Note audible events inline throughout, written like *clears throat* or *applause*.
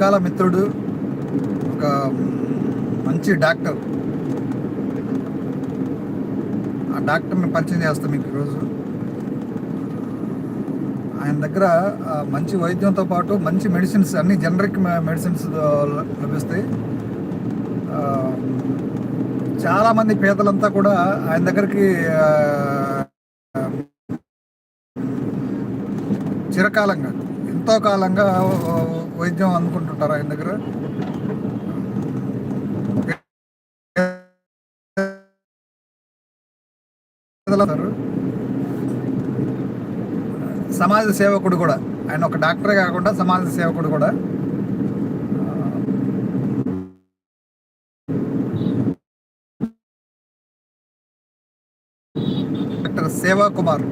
మన చిరకాల మిత్రుడు ఒక మంచి డాక్టర్. ఆ డాక్టర్ని పరిచయం చేస్తాం మీకు ఈరోజు. ఆయన దగ్గర మంచి వైద్యంతో పాటు మంచి మెడిసిన్స్ అన్ని జనరిక్ మెడిసిన్స్ లభిస్తాయి. చాలామంది పేదలంతా కూడా ఆయన దగ్గరికి చిరకాలంగా ఎంతో కాలంగా వైద్యం అందుకుంటుంటారు ఆయన దగ్గర. సమాజ సేవకుడు కూడా ఆయన ఒక డాక్టరే కాకుండా సమాజ సేవకుడు కూడా. డాక్టర్ సేవా కుమార్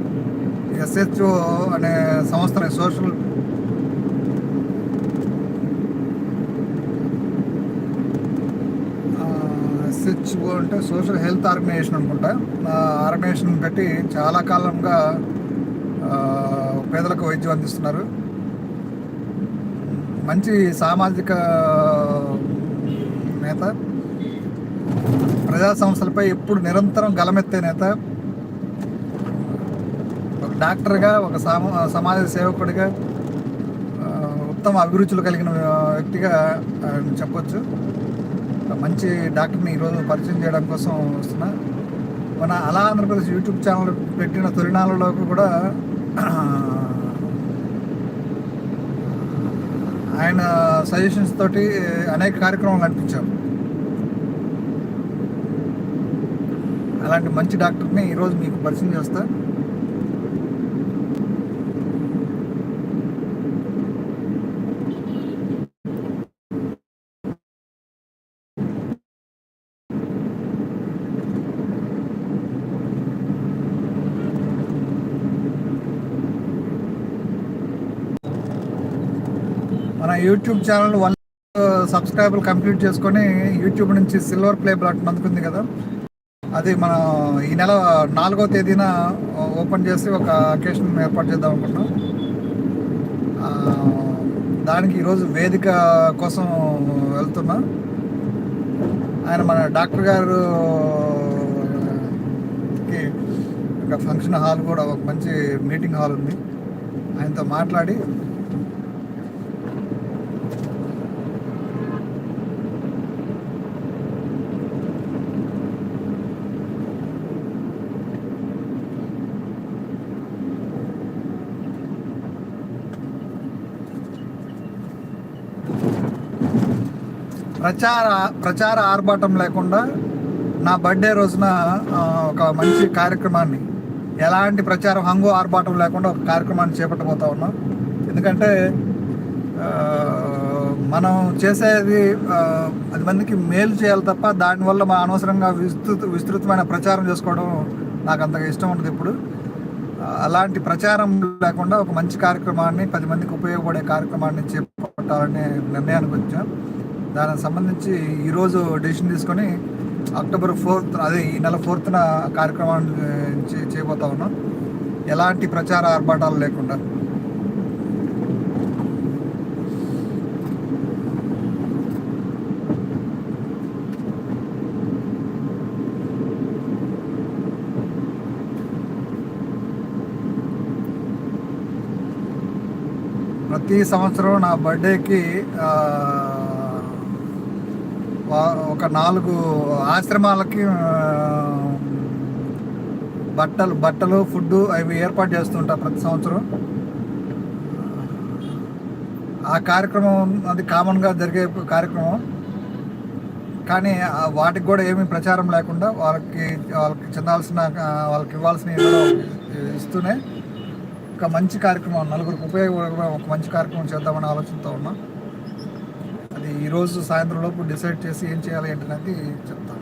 ఎస్హెచ్ఓ అనే సంస్థ సోషల్ ఎస్హెచ్ఓ అంటే సోషల్ హెల్త్ ఆర్గనైజేషన్ అనుకుంటా. ఆ ఆర్గనైజేషన్ పెట్టి చాలా కాలంగా పేదలకు వైద్యం అందిస్తున్నారు. మంచి సామాజిక నేత. ప్రజా సంస్థలపై ఎప్పుడు నిరంతరం గలమెత్తే నేత. ఒక డాక్టర్గా ఒక సామ సమాజ సేవకుడిగా ఉత్తమ అభిరుచులు కలిగిన వ్యక్తిగా ఆయన చెప్పొచ్చు. మంచి డాక్టర్ని ఈరోజు పరిచయం చేయడం కోసం వస్తున్నా. మన అలా ఆంధ్రప్రదేశ్ యూట్యూబ్ ఛానల్ పెట్టిన తొలినాళ్ళలో కూడా ఆయన సజెషన్స్ తోటి అనేక కార్యక్రమాలు నడిపించాము అలాంటి మంచి డాక్టర్ని ఈరోజు మీకు పరిచయం చేస్తాను YouTube channel one subscriber complete చేసుకొని యూట్యూబ్ నుంచి సిల్వర్ ప్లే బటన్ అందుకుంది కదా. అది మనం ఈ నెల నాలుగో తేదీన ఓపెన్ చేసి ఒక అకేషన్ ఏర్పాటు చేద్దాం అనుకుంటున్నాం. దానికి ఈరోజు వేదిక కోసం వెళ్తున్నా. ఆయన మన డాక్టర్ గారు ఒక ఫంక్షన్ హాల్ కూడా ఒక మంచి మీటింగ్ హాల్ ఉంది. ఆయనతో మాట్లాడి ప్రచార ప్రచార ఆర్భాటం లేకుండా నా బర్త్డే రోజున ఒక మంచి కార్యక్రమాన్ని ఎలాంటి ప్రచారం హంగు ఆర్భాటం లేకుండా ఒక కార్యక్రమాన్ని చేపట్టబోతా ఉన్నాం. ఎందుకంటే మనం చేసేది పది మందికి మేలు చేయాలి తప్ప దానివల్ల మన అనవసరంగా విస్తృత విస్తృతమైన ప్రచారం చేసుకోవడం నాకు అంతగా ఇష్టం ఉండదు ఇప్పుడు. అలాంటి ప్రచారం లేకుండా ఒక మంచి కార్యక్రమాన్ని పది మందికి ఉపయోగపడే కార్యక్రమాన్ని చేపట్టాలనే నిర్ణయానికి వచ్చాం. దానికి సంబంధించి ఈరోజు డెసిషన్ తీసుకొని అక్టోబర్ ఫోర్త్ అదే ఈ నెల ఫోర్త్న కార్యక్రమాన్ని చేయబోతా ఉన్నాం. ఎలాంటి ప్రచార ఆర్భాటాలు లేకుండా. ప్రతి సంవత్సరం నా బర్త్డేకి ఒక నాలుగు ఆశ్రమాలకి బట్టలు బట్టలు ఫుడ్ అవి ఏర్పాటు చేస్తుంటా ప్రతి సంవత్సరం. ఆ కార్యక్రమం అది కామన్గా జరిగే కార్యక్రమం. కానీ వాటికి కూడా ఏమీ ప్రచారం లేకుండా వాళ్ళకి వాళ్ళకి చెందాల్సిన వాళ్ళకి ఇవ్వాల్సిన ఇస్తూనే ఒక మంచి కార్యక్రమం నలుగురికి ఉపయోగపడే ఒక మంచి కార్యక్రమం చేద్దామని ఆలోచనతో ఉన్నాం. ఈరోజు సాయంత్రం లోపు డిసైడ్ చేసి ఏం చేయాలి ఏంటనేది చెప్తాను.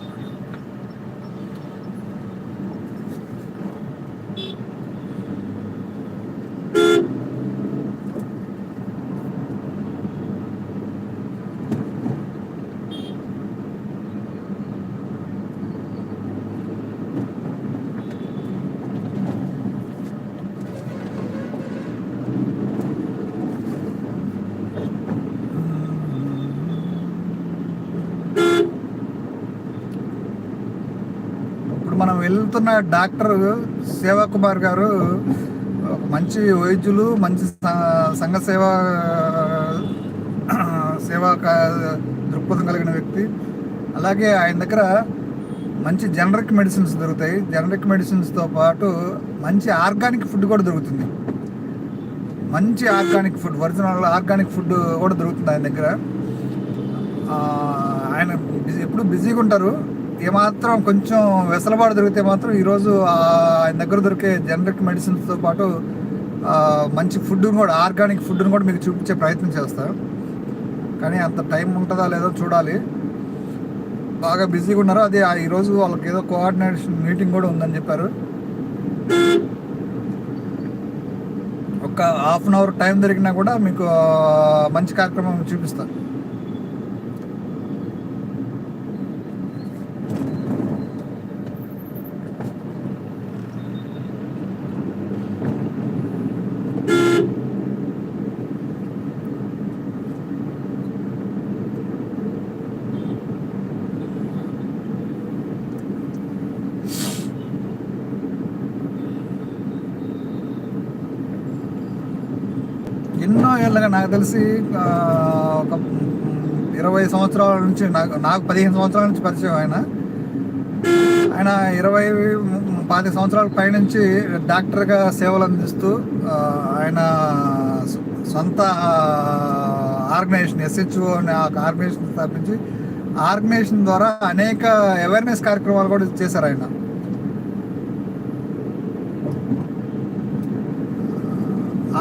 ఇప్పుడు మనం వెళ్తున్న డాక్టర్ సేవాకుమార్ గారు మంచి వైద్యులు మంచి సంఘ సేవ సేవా కా- దృక్పథం కలిగిన వ్యక్తి. అలాగే ఆయన దగ్గర మంచి జనరిక్ మెడిసిన్స్ దొరుకుతాయి. జనరిక్ మెడిసిన్స్తో పాటు మంచి ఆర్గానిక్ ఫుడ్ కూడా దొరుకుతుంది. మంచి organic food original organic food కూడా దొరుకుతుంది ఆయన దగ్గర. ఆయన బిజీ ఎప్పుడు బిజీగా ఉంటారు. ఏమాత్రం కొంచెం వెసలబాటు దొరికితే మాత్రం ఈరోజు ఆయన దగ్గర దొరికే జనరిక్ మెడిసిన్స్తో పాటు మంచి ఫుడ్ను కూడా ఆర్గానిక్ ఫుడ్ను కూడా మీకు చూపించే ప్రయత్నం చేస్తారు. కానీ అంత టైం ఉంటుందా లేదో చూడాలి. బాగా బిజీగా ఉన్నారు? అది ఈరోజు వాళ్ళకి ఏదో కోఆర్డినేషన్ మీటింగ్ కూడా ఉందని చెప్పారు. ఒక హాఫ్ అన్ అవర్ టైం దొరికినా కూడా మీకు మంచి కార్యక్రమం చూపిస్తారు. నాకు తెలిసి ఒక ఇరవై సంవత్సరాల నుంచి నాకు నాకు పదిహేను సంవత్సరాల నుంచి పరిచయం ఆయన. ఆయన ఇరవై పాతిక సంవత్సరాల పైనుంచి డాక్టర్గా సేవలు అందిస్తూ ఆయన సొంత ఆర్గనైజేషన్ ఎస్హెచ్ఓ అనే ఒక ఆర్గనైజేషన్ స్థాపించి ఆర్గనైజేషన్ ద్వారా అనేక అవేర్నెస్ కార్యక్రమాలు కూడా చేశారు ఆయన.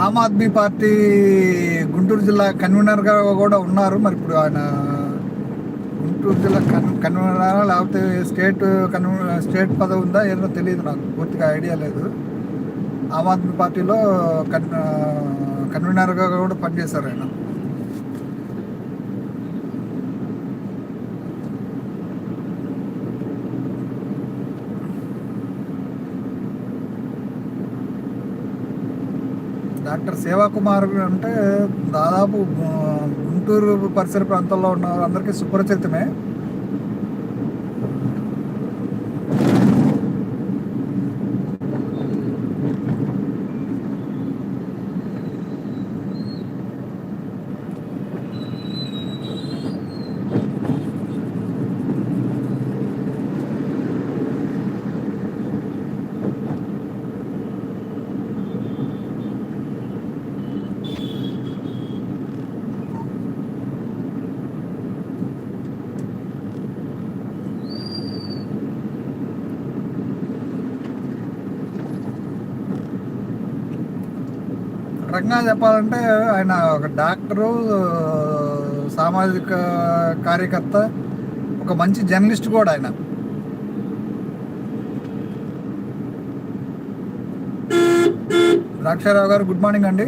ఆమ్ ఆద్మీ పార్టీ గుంటూరు జిల్లా కన్వీనర్గా కూడా ఉన్నారు. మరి ఇప్పుడు ఆయన గుంటూరు జిల్లా కన్ కన్వీనరా లేకపోతే స్టేట్ కన్వీ స్టేట్ పదవి ఉందా ఏదో తెలియదు నాకు. పూర్తిగా ఐడియా లేదు. ఆమ్ ఆద్మీ పార్టీలో కన్ కన్వీనర్గా కూడా పనిచేశారు ఆయన. డాక్టర్ సేవాకుమార్ అంటే దాదాపు గుంటూరు పరిసర ప్రాంతాల్లో ఉన్న అందరికీ సుపరిచితమే రకంగా చెప్పాలంటే ఆయన ఒక డాక్టరు సామాజిక కార్యకర్త ఒక మంచి జర్నలిస్ట్ కూడా ఆయన. ద్రాక్షారావు గారు గుడ్ మార్నింగ్ అండి.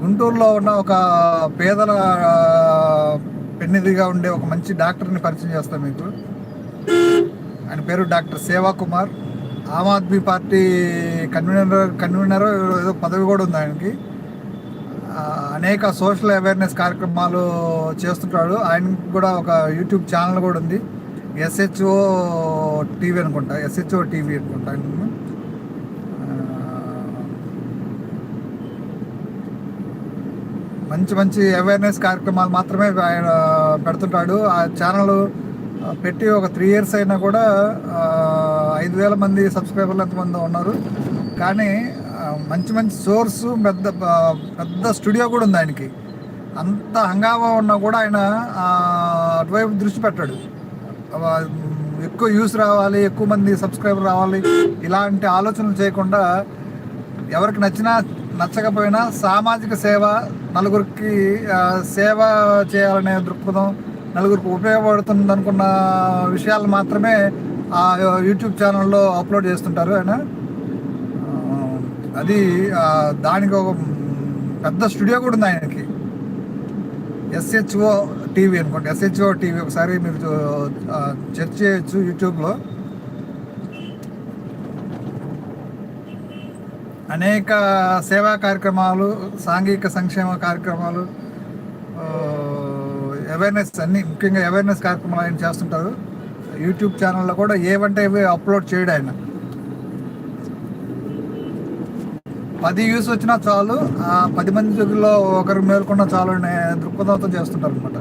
గుంటూరులో ఉన్న ఒక పేదల ఆ, పెన్నిదిగా ఉండే ఒక మంచి డాక్టర్ని పరిచయం చేస్తాను మీకు. ఆయన పేరు doctor Seva Kumar Aam Aadmi party convener convener ఏదో పదవి కూడా ఉంది ఆయనకి. అనేక సోషల్ అవేర్నెస్ కార్యక్రమాలు చేస్తుంటాడు. ఆయనకి కూడా ఒక యూట్యూబ్ ఛానల్ కూడా ఉంది. ఎస్హెచ్ఓ టీవీ అనుకుంటా. ఎస్హెచ్ఓ టీవీ అనుకుంటా ఆయన మంచి మంచి అవేర్నెస్ కార్యక్రమాలు మాత్రమే ఆయన పెడుతుంటాడు. ఆ ఛానల్ పెట్టి ఒక త్రీ ఇయర్స్ అయినా కూడా ఐదు వేల మంది సబ్స్క్రైబర్లు ఎంతమంది ఉన్నారు. కానీ మంచి మంచి సోర్స్ పెద్ద పెద్ద స్టూడియో కూడా ఉంది ఆయనకి. అంత హంగామా ఉన్నా కూడా ఆయన అటువైపు దృష్టి పెట్టాడు. ఎక్కువ యూస్ రావాలి ఎక్కువ మంది సబ్స్క్రైబర్ రావాలి ఇలాంటి ఆలోచనలు చేయకుండా ఎవరికి నచ్చినా నచ్చకపోయినా సామాజిక సేవ నలుగురికి సేవ చేయాలనే దృక్పథం నలుగురికి ఉపయోగపడుతుంది అనుకున్న విషయాలు మాత్రమే యూట్యూబ్ ఛానల్లో అప్లోడ్ చేస్తుంటారు ఆయన. అది దానికి ఒక పెద్ద స్టూడియో కూడా ఉంది ఆయనకి. ఎస్హెచ్ఓ టీవీ అనుకోండి. ఎస్హెచ్ఓ టీవీ ఒకసారి మీరు సెర్చ్ చేయొచ్చు యూట్యూబ్లో అనేక సేవా కార్యక్రమాలు సాంఘిక సంక్షేమ కార్యక్రమాలు అవేర్నెస్ అన్ని ముఖ్యంగా అవేర్నెస్ కార్యక్రమాలు ఆయన చేస్తుంటారు. యూట్యూబ్ ఛానల్లో కూడా ఏవంటే ఇవి అప్లోడ్ చేయడు ఆయన. పది వ్యూస్ వచ్చినా చాలు ఆ పది మందిలో ఒకరు మేల్కొన్నా చాలు అనే దృక్పథంతో చేస్తుంటారు అనమాట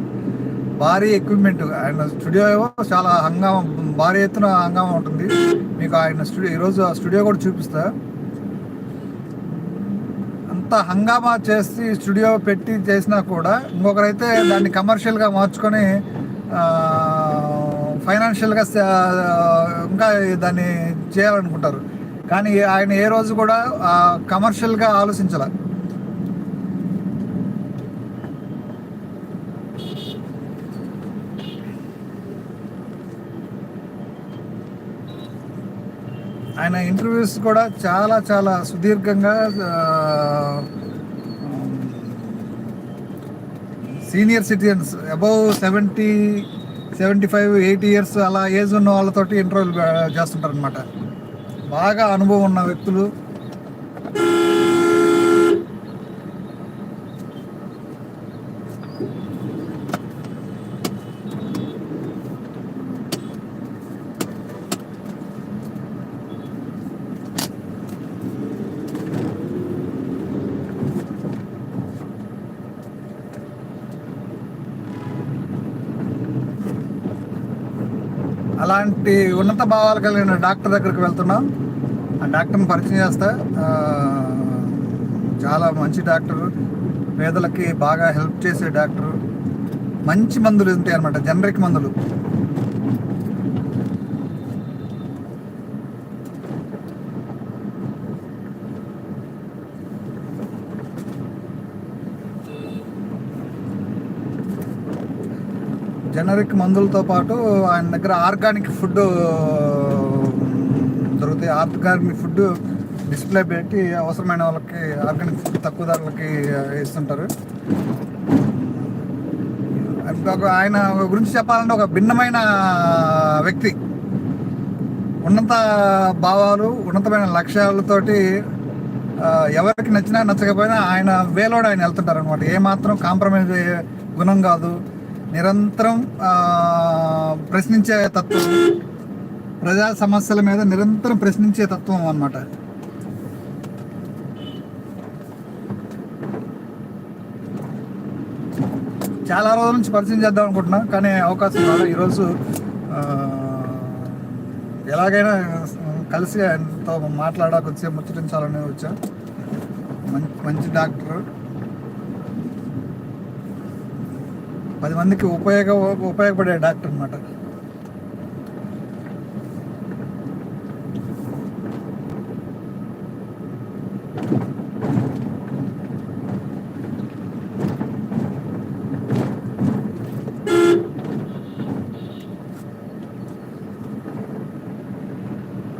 భారీ ఎక్విప్మెంట్ ఆయన స్టూడియో ఏమో చాలా హంగామా భారీ ఎత్తున హంగామా ఉంటుంది. మీకు ఆయన స్టూడియో ఈరోజు ఆ స్టూడియో కూడా చూపిస్తా. అంత హంగామా చేసి స్టూడియో పెట్టి చేసినా కూడా ఇంకొకరైతే దాన్ని కమర్షియల్గా మార్చుకొని ఫైనాన్షియల్గా ఇంకా దాన్ని చేయాలనుకుంటారు. కానీ ఆయన ఏ రోజు కూడా కమర్షియల్గా ఆలోచించాల. ఆయన ఇంటర్వ్యూస్ కూడా చాలా చాలా సుదీర్ఘంగా senior citizens above seventy seventy five eighty years అలా ఏజ్ ఉన్న వాళ్ళతోటి ఇంటర్వ్యూలు చేస్తుంటారు అనమాట బాగా అనుభవం ఉన్న వ్యక్తులు. అలాంటి ఉన్నత భావాలు కలిగిన డాక్టర్ దగ్గరికి వెళ్తున్నాం. ఆ డాక్టర్ని పరిచయం చేస్తా. చాలా మంచి డాక్టర్. పేదలకి బాగా హెల్ప్ చేసే డాక్టర్. మంచి మందులు ఉంటాయి అనమాట జనరిక్ మందులు. జనరిక్ మందులతో పాటు ఆయన దగ్గర ఆర్గానిక్ ఫుడ్ దొరుకుతాయి. ఆర్గానిక్ ఫుడ్ డిస్ప్లే పెట్టి అవసరమైన వాళ్ళకి ఆర్గానిక్ ఫుడ్ తక్కువ ధరలకి ఇస్తుంటారు. ఆయన గురించి చెప్పాలంటే ఒక భిన్నమైన వ్యక్తి. ఉన్నత భావాలు ఉన్నతమైన లక్ష్యాలతోటి ఎవరికి నచ్చినా నచ్చకపోయినా ఆయన వేలోడు ఆయన వెళ్తుంటారు అనమాట ఏమాత్రం కాంప్రమైజ్ అయ్యే గుణం కాదు. నిరంతరం ప్రశ్నించే తత్వం. ప్రజా సమస్యల మీద నిరంతరం ప్రశ్నించే తత్వం అన్నమాట. చాలా రోజుల నుంచి పరిచయం చేద్దాం అనుకుంటున్నా కానీ అవకాశం రాలేదు ఈరోజు ఎలాగైనా కలిసి ఆయనతో మాట్లాడా కొద్దిసేపు ముచ్చటించాలని వచ్చా. మంచి మంచి డాక్టర్. పది మందికి ఉపయోగ ఉపయోగపడే డాక్టర్ అనమాట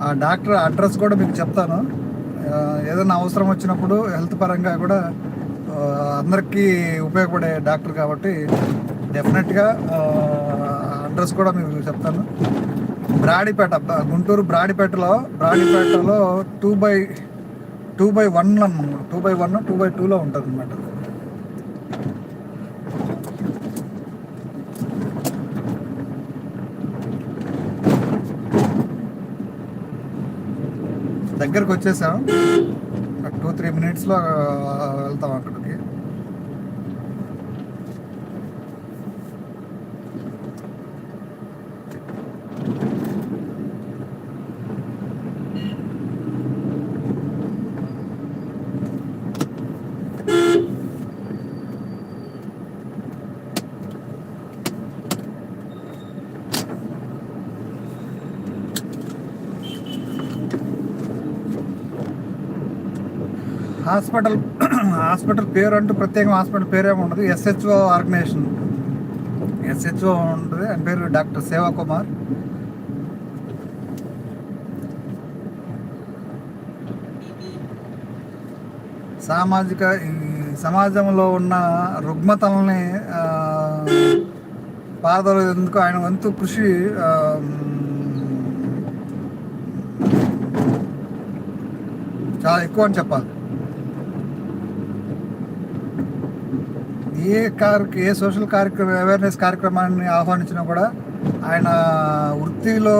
ఆ డాక్టర్ అడ్రస్ కూడా మీకు చెప్తాను. ఏదైనా అవసరం వచ్చినప్పుడు హెల్త్ పరంగా కూడా అందరికీ ఉపయోగపడే డాక్టర్ కాబట్టి డెఫినెట్గా అడ్రస్ కూడా మీకు చెప్తాను. బ్రాడిపేట గుంటూరు బ్రాడిపేటలో బ్రాడిపేటలో two by two by one అన్నమాట two by one two by టూలో ఉంటుంది అనమాట దగ్గరకు వచ్చేసాం టూ త్రీ మినిట్స్లో వెళ్తాం అక్కడికి. హాస్పిటల్ *clears throat* హాస్పిటల్ పేరు అంటూ ప్రత్యేకం హాస్పిటల్ పేరే ఉండదు. SHO organisation. ఎస్హెచ్ఓ ఉంటుంది. ఆయన పేరు డాక్టర్ సేవా కుమార్. సామాజిక ఈ సమాజంలో ఉన్న రుగ్మతల్ని ఆ, పారదోలేందుకు ఆయన వంతు కృషి చాలా ఎక్కువ అని చెప్పాలి. ఏ కార్ ఏ సోషల్ కార్యక్రమం అవేర్నెస్ కార్యక్రమాన్ని ఆహ్వానించినా కూడా ఆయన వృత్తిలో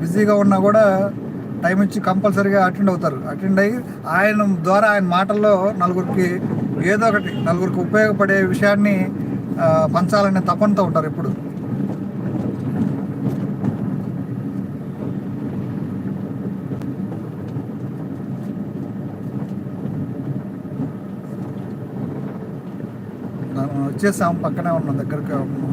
బిజీగా ఉన్నా కూడా టైం ఇచ్చి కంపల్సరీగా అటెండ్ అవుతారు. అటెండ్ అయ్యి ఆయన ద్వారా ఆయన మాటల్లో నలుగురికి ఏదో ఒకటి నలుగురికి ఉపయోగపడే విషయాన్ని పంచాలనే తపనతో ఉంటారు ఇప్పుడు మనం వచ్చేసాం పక్కనే ఉన్నాం దగ్గరకు ఉన్నాం.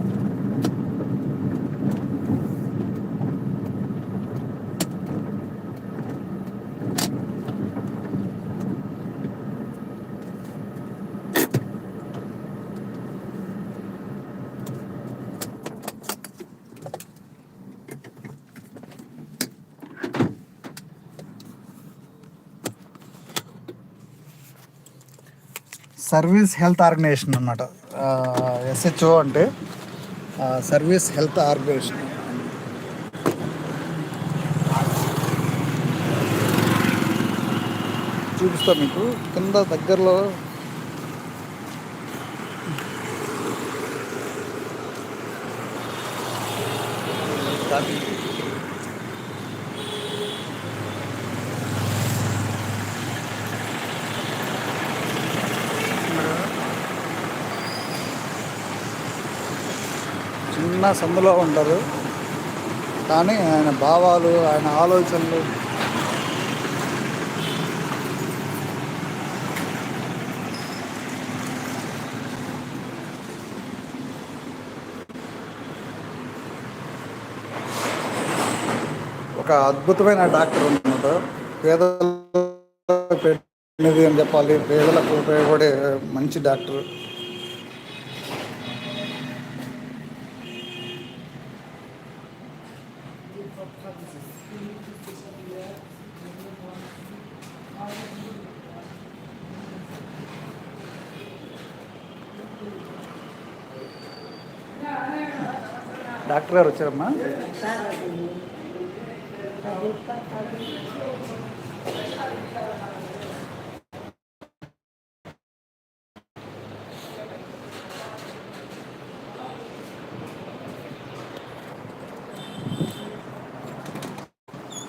సర్వీస్ హెల్త్ ఆర్గనైజేషన్ అన్నమాట. ఎస్హెచ్ఓ అంటే సర్వీస్ హెల్త్ ఆర్గనైజేషన్ చూపిస్తా మీకు. కింద దగ్గరలో సందులో ఉంటారు కానీ ఆయన భావాలు ఆయన ఆలోచనలు ఒక అద్భుతమైన డాక్టర్ ఉన్నాడు పేదలకు పెట్టినది అని చెప్పాలి. పేదలకు ఉపయోగపడే మంచి డాక్టర్. డాక్టర్ గారు వచ్చారమ్మా.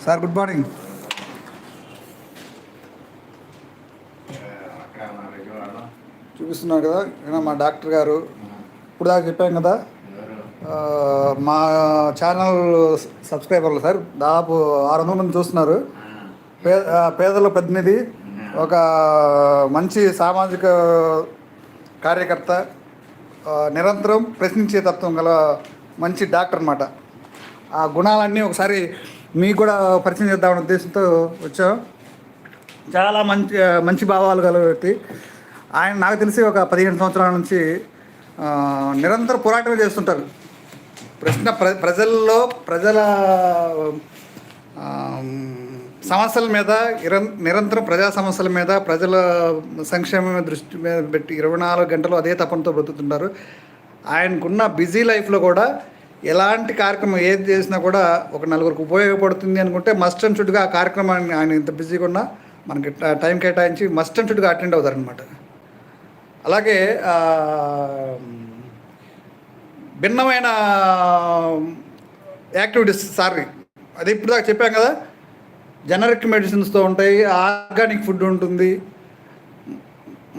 Sir good morning. చూపిస్తున్నారు కదా మా డాక్టర్ గారు? ఇప్పుడు దాకా చెప్పాం కదా. మా ఛానల్ సబ్స్క్రైబర్లు సార్ దాదాపు ఆరు వందల మంది చూస్తున్నారు. పే పేదల ప్రతినిధి ఒక మంచి సామాజిక కార్యకర్త నిరంతరం ప్రశ్నించే తత్వం గల మంచి డాక్టర్ అన్నమాట. ఆ గుణాలన్నీ ఒకసారి మీకు కూడా పరిచయం చేద్దామనే ఉద్దేశంతో వచ్చాం. చాలా మంచి మంచి భావాలు గల వ్యక్తి. ఆయన నాకు తెలిసి ఒక పదిహేను సంవత్సరాల నుంచి నిరంతరం నిరంతర పోరాటం చేస్తుంటారు. ప్రశ్న ప్ర ప్రజల్లో ప్రజల సమస్యల మీద నిరంతరం ప్రజా సమస్యల మీద ప్రజల సంక్షేమం దృష్టి మీద పెట్టి ఇరవై నాలుగు గంటలు అదే తపనతో బ్రతుకుతుంటారు ఆయనకున్న బిజీ లైఫ్లో కూడా ఎలాంటి కార్యక్రమం ఏది చేసినా కూడా ఒక నలుగురికి ఉపయోగపడుతుంది అనుకుంటే మస్ట్ అండ్ షుడ్గా ఆ కార్యక్రమాన్ని ఆయన ఇంత బిజీగా ఉన్నా మనకి టైం కేటాయించి మస్ట్ అండ్ షుడ్గా అటెండ్ అవుతారనమాట అలాగే భిన్నమైన యాక్టివిటీస్ సార్. అది ఇప్పుడు దాకా చెప్పాం కదా జనరిక్ మెడిసిన్స్తో ఉంటాయి ఆర్గానిక్ ఫుడ్ ఉంటుంది.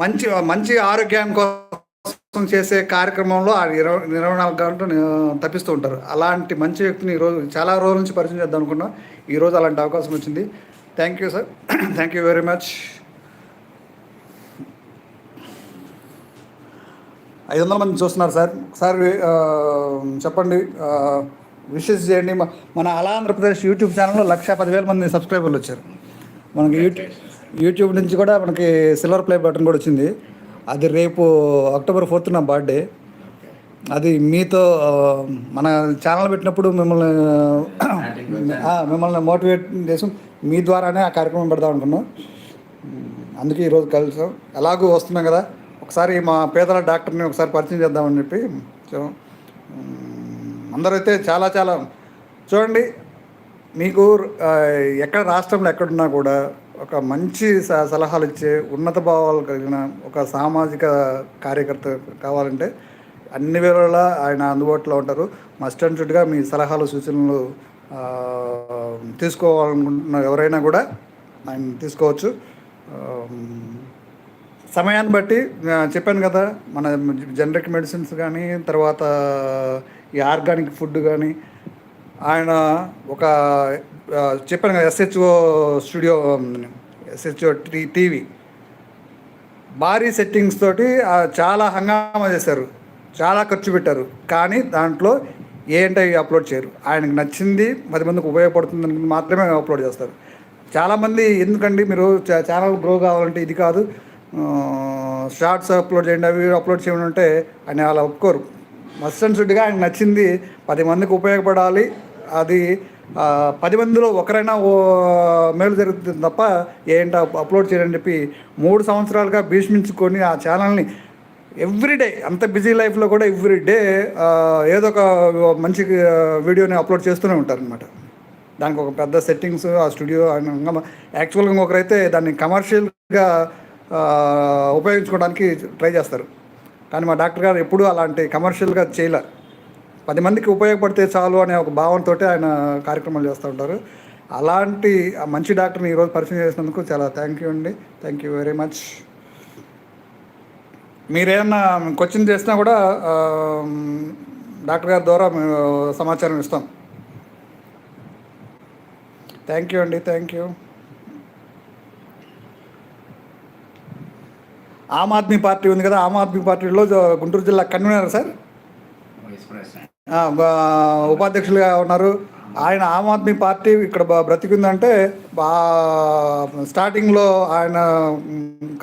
మంచి మంచి ఆరోగ్యం కోసం చేసే కార్యక్రమంలో ఆ ఇరవై ఇరవై నాలుగు గంటలు తప్పిస్తూ ఉంటారు. అలాంటి మంచి వ్యక్తిని ఈరోజు చాలా రోజుల నుంచి పరిచయం చేద్దాం అనుకున్నాం. ఈరోజు అలాంటి అవకాశం వచ్చింది. Thank you sir thank you very much ఐదు వందల మంది చూస్తున్నారు సార్. ఒకసారి చెప్పండి విషెస్ చేయండి. మన అలా ఆంధ్రప్రదేశ్ యూట్యూబ్ ఛానల్లో లక్ష పదివేల మంది సబ్స్క్రైబర్లు వచ్చారు. మనకి యూట్యూబ్ యూట్యూబ్ నుంచి కూడా మనకి సిల్వర్ ప్లే బటన్ కూడా వచ్చింది. అది రేపు అక్టోబర్ ఫోర్త్ నా బర్త్డే. అది మీతో మన ఛానల్ పెట్టినప్పుడు మిమ్మల్ని మిమ్మల్ని మోటివేట్ చేసి మీ ద్వారానే ఆ కార్యక్రమం పెడదాం అనుకున్నాం. అందుకే ఈరోజు కలిసాం. ఎలాగూ వస్తున్నాం కదా. ఒకసారి మా పేదల డాక్టర్ని ఒకసారి పరిచయం చేద్దామని చెప్పి అందరూ అయితే అందరైతే చాలా చాలా చూడండి మీకు ఎక్కడ రాష్ట్రంలో ఎక్కడున్నా కూడా ఒక మంచి స- సలహాలు ఇచ్చే ఉన్నత భావాలు కలిగిన ఒక సామాజిక కార్యకర్త కావాలంటే అన్ని వేళలా ఆయన అందుబాటులో ఉంటారు. మస్ట్ అండ్ మీ సలహాలు సూచనలు తీసుకోవాలనుకుంటున్న ఎవరైనా కూడా ఆయన తీసుకోవచ్చు. సమయాన్ని బట్టి చెప్పాను కదా మన జనరిక్ మెడిసిన్స్ కానీ తర్వాత ఈ ఆర్గానిక్ ఫుడ్ కానీ ఆయన ఒక చెప్పాను కదా SHO studio SHO T TV. భారీ సెట్టింగ్స్ తోటి చాలా హంగామా చేశారు. చాలా ఖర్చు పెట్టారు. కానీ దాంట్లో ఏంటో అప్లోడ్ చేయరు. ఆయనకు నచ్చింది పది మందికి ఉపయోగపడుతుంది మాత్రమే అప్లోడ్ చేస్తారు. చాలామంది ఎందుకండి మీరు చా- ఛానల్ గ్రో కావాలంటే ఇది కాదు. షార్ట్స్ అప్లోడ్ చేయండి అవి అప్లోడ్ చేయండి అంటే ఆయన అలా ఒప్పుకోరు. మస్ట్ అండ్ షుడ్గా ఆయన నచ్చింది పది మందికి ఉపయోగపడాలి. అది పది మందిలో ఒకరైనా ఓ మేలు జరుగుతుంది తప్ప ఏంటో అప్లోడ్ చేయని చెప్పి మూడు సంవత్సరాలుగా భీష్మించుకొని ఆ ఛానల్ని ఎవ్రీడే అంత బిజీ లైఫ్లో కూడా ఎవ్రీడే ఏదో ఒక మంచి వీడియోని అప్లోడ్ చేస్తూనే ఉంటారనమాట దానికి ఒక పెద్ద సెట్టింగ్స్ ఆ స్టూడియో యాక్చువల్గా ఇంకొకరైతే దాన్ని కమర్షియల్గా ఉపయోగించుకోవడానికి ట్రై చేస్తారు. కానీ మా డాక్టర్ గారు ఎప్పుడూ అలాంటి కమర్షియల్గా చేయలే. పది మందికి ఉపయోగపడితే చాలు అనే ఒక భావనతో ఆయన కార్యక్రమాలు చేస్తూ ఉంటారు. అలాంటి మంచి డాక్టర్ని ఈరోజు పరిచయం చేసినందుకు చాలా థ్యాంక్ యూ అండి. Thank you very much. మీరేమన్నా క్వశ్చన్ చేసినా కూడా డాక్టర్ గారి ద్వారా మేము సమాచారం ఇస్తాం. థ్యాంక్ యూ అండి. Thank you. Aam Aadmi party ఉంది కదా ఆమ్ ఆద్మీ పార్టీలో గుంటూరు జిల్లా కన్వీనర్ సార్? ఉపాధ్యక్షులుగా ఉన్నారు. ఆయన ఆమ్ ఆద్మీ పార్టీ ఇక్కడ బ్రతికిందంటే బా స్టార్టింగ్లో ఆయన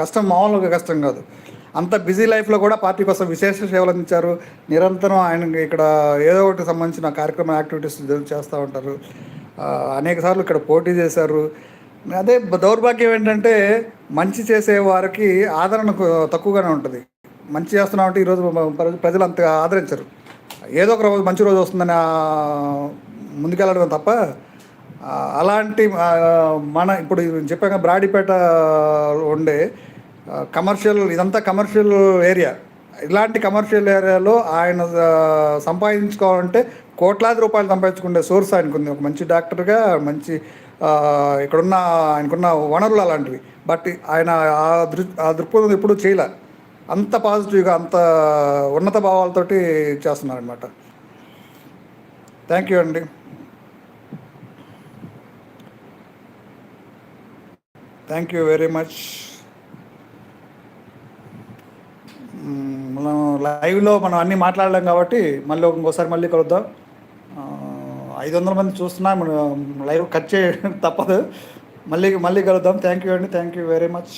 కష్టం మామూలుగా కష్టం కాదు. అంత బిజీ లైఫ్లో కూడా పార్టీ కోసం విశేష సేవలు అందించారు. నిరంతరం ఆయన ఇక్కడ ఏదో ఒకటి సంబంధించిన కార్యక్రమ యాక్టివిటీస్ చేస్తూ ఉంటారు. అనేక సార్లు ఇక్కడ పోటీ చేశారు. అదే దౌర్భాగ్యం ఏంటంటే మంచి చేసే వారికి ఆదరణ తక్కువగానే ఉంటుంది. మంచి చేస్తున్నామంటే ఈరోజు ప్రజలు అంతగా ఆదరించరు. ఏదో ఒక రోజు మంచి రోజు వస్తుందని ముందుకెళ్ళడం తప్ప అలాంటి మన ఇప్పుడు చెప్పాక బ్రాడీపేట ఉండే కమర్షియల్ ఇదంతా కమర్షియల్ ఏరియా. ఇలాంటి కమర్షియల్ ఏరియాలో ఆయన సంపాదించుకోవాలంటే కోట్లాది రూపాయలు సంపాదించుకునే సోర్స్ ఆయనకుంది. ఒక మంచి డాక్టర్గా మంచి ఇక్కడున్న ఆయనకున్న వనరులు అలాంటివి. బట్ ఆయన ఆ దృ ఆ దృక్పథం ఎప్పుడూ చేయలే. అంత పాజిటివ్గా అంత ఉన్నత భావాలతోటి చేస్తున్నారనమాట థ్యాంక్ యూ అండి. Thank you very much. మనం లైవ్లో మనం అన్నీ మాట్లాడలేం కాబట్టి మళ్ళీ ఇంకోసారి మళ్ళీ కలుద్దాం. ఐదు వందల మంది చూస్తున్నా మనం లైవ్ కట్ చేయ తప్పదు. మళ్ళీ మళ్ళీ కలుద్దాం. థ్యాంక్ యూ అండి. Thank you very much